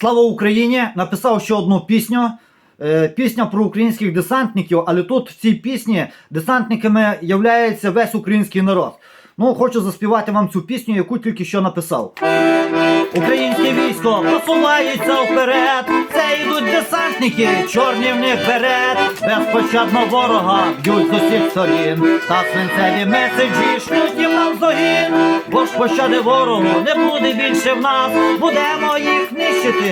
Слава Україні! Написав ще одну пісню. Е, Пісня про українських десантників, але тут в цій пісні десантниками являється весь український народ. Ну, хочу заспівати вам цю пісню, яку тільки що написав. Українське військо просувається вперед. Це йдуть десантники, чорні в них берет. Безпощадно ворога б'ють з усіх сторін. Та свинцеві меседжі шлють їм нам здогін. Бо ж пощади ворогу не буде більше в нас. Будемо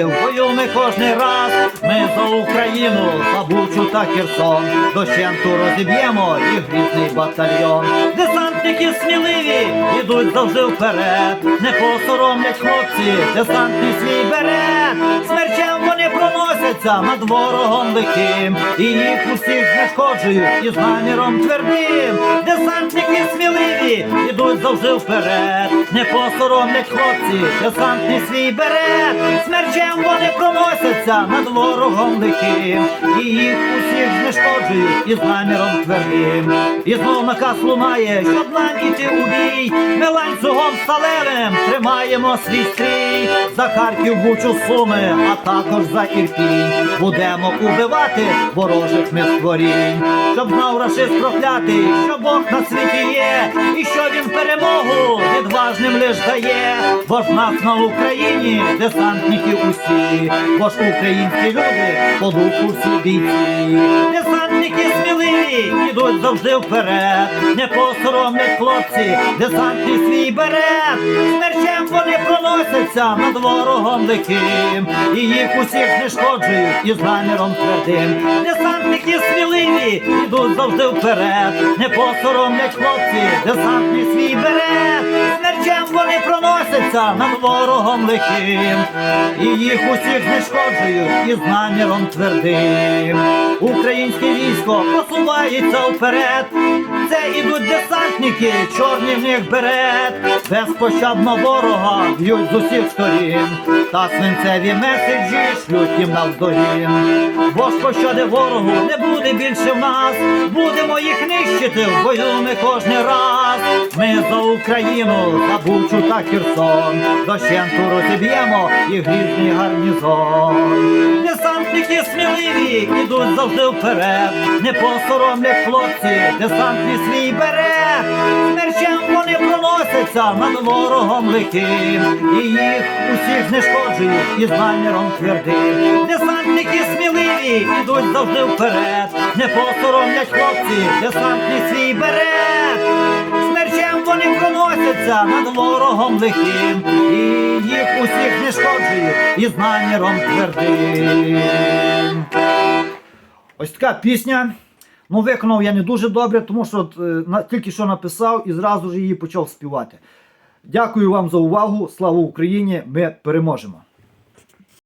в бою ми кожний раз. Ми за Україну, за Бучу та Херсон. Дощенту розіб'ємо їх грізний батальйон. Десантники сміливі ідуть завжди вперед. Не посоромлять хлопці, десантний свій берет. Смерчем вони проносяться над ворогом лихим. І їх усіх знешкоджують із наміром твердим. Десантники сміливі ідуть завжди вперед. Не посоромлять хлопці, десантний свій берет. Смерчем проносяться над ворогом лихим. І їх усіх знешкоджують із наміром твердим. І знов наказ лунає, щоб нам іти у бій. Ми ланцюгом сталевим тримаємо свій стрій. За Харків бучу суми, а також за Ірпінь. Будемо убивати ворожих ми створінь. Щоб знав рашист проклятий, що Бог на світі є, і що він відважним лиш дає. Бо ж нас на Україні десантники усі, бо ж українські люди по духу всі бійці. Десантники сміливі ідуть завжди вперед, не посоромлять хлопці, десантний свій берет. Смерчем вони проносяться над ворогом лихим, і їх усіх знешкоджують із наміром твердим. Десантники сміливі ідуть завжди вперед, не посоромлять хлопці, десантний свій берет. Смерчем вони проносяться над ворогом лихим, і їх усіх знешкоджують із наміром твердим. Українське військо просувається вперед. Це ідуть десантники, чорні в них берет. Безпощадно ворога б'ють з усіх сторін. Та свинцеві меседжі шлють їм навздогін. Бо ж пощади ворогу не буде більше в нас. Будемо їх нищити в бою ми кожний раз. Ми за Україну, за Бучу та Херсон. Дощенту розіб'ємо і грізний гарнізон. Десантники сміливі ідуть завжди вперед. Не посоромлять хлопці, десантний свій берет. Смерчем вони проносяться над ворогом лихим. І їх усіх знешкоджують із наміром твердим. Десантники сміливі ідуть завжди вперед. Не посоромлять хлопці, десантний свій берет. Вони проносяться над ворогом лихим. І їх усіх знешкоджують із наміром твердим. Ось така пісня. Ну, виконав я не дуже добре, тому що е, тільки що написав і зразу ж її почав співати. Дякую вам за увагу. Слава Україні! Ми переможемо!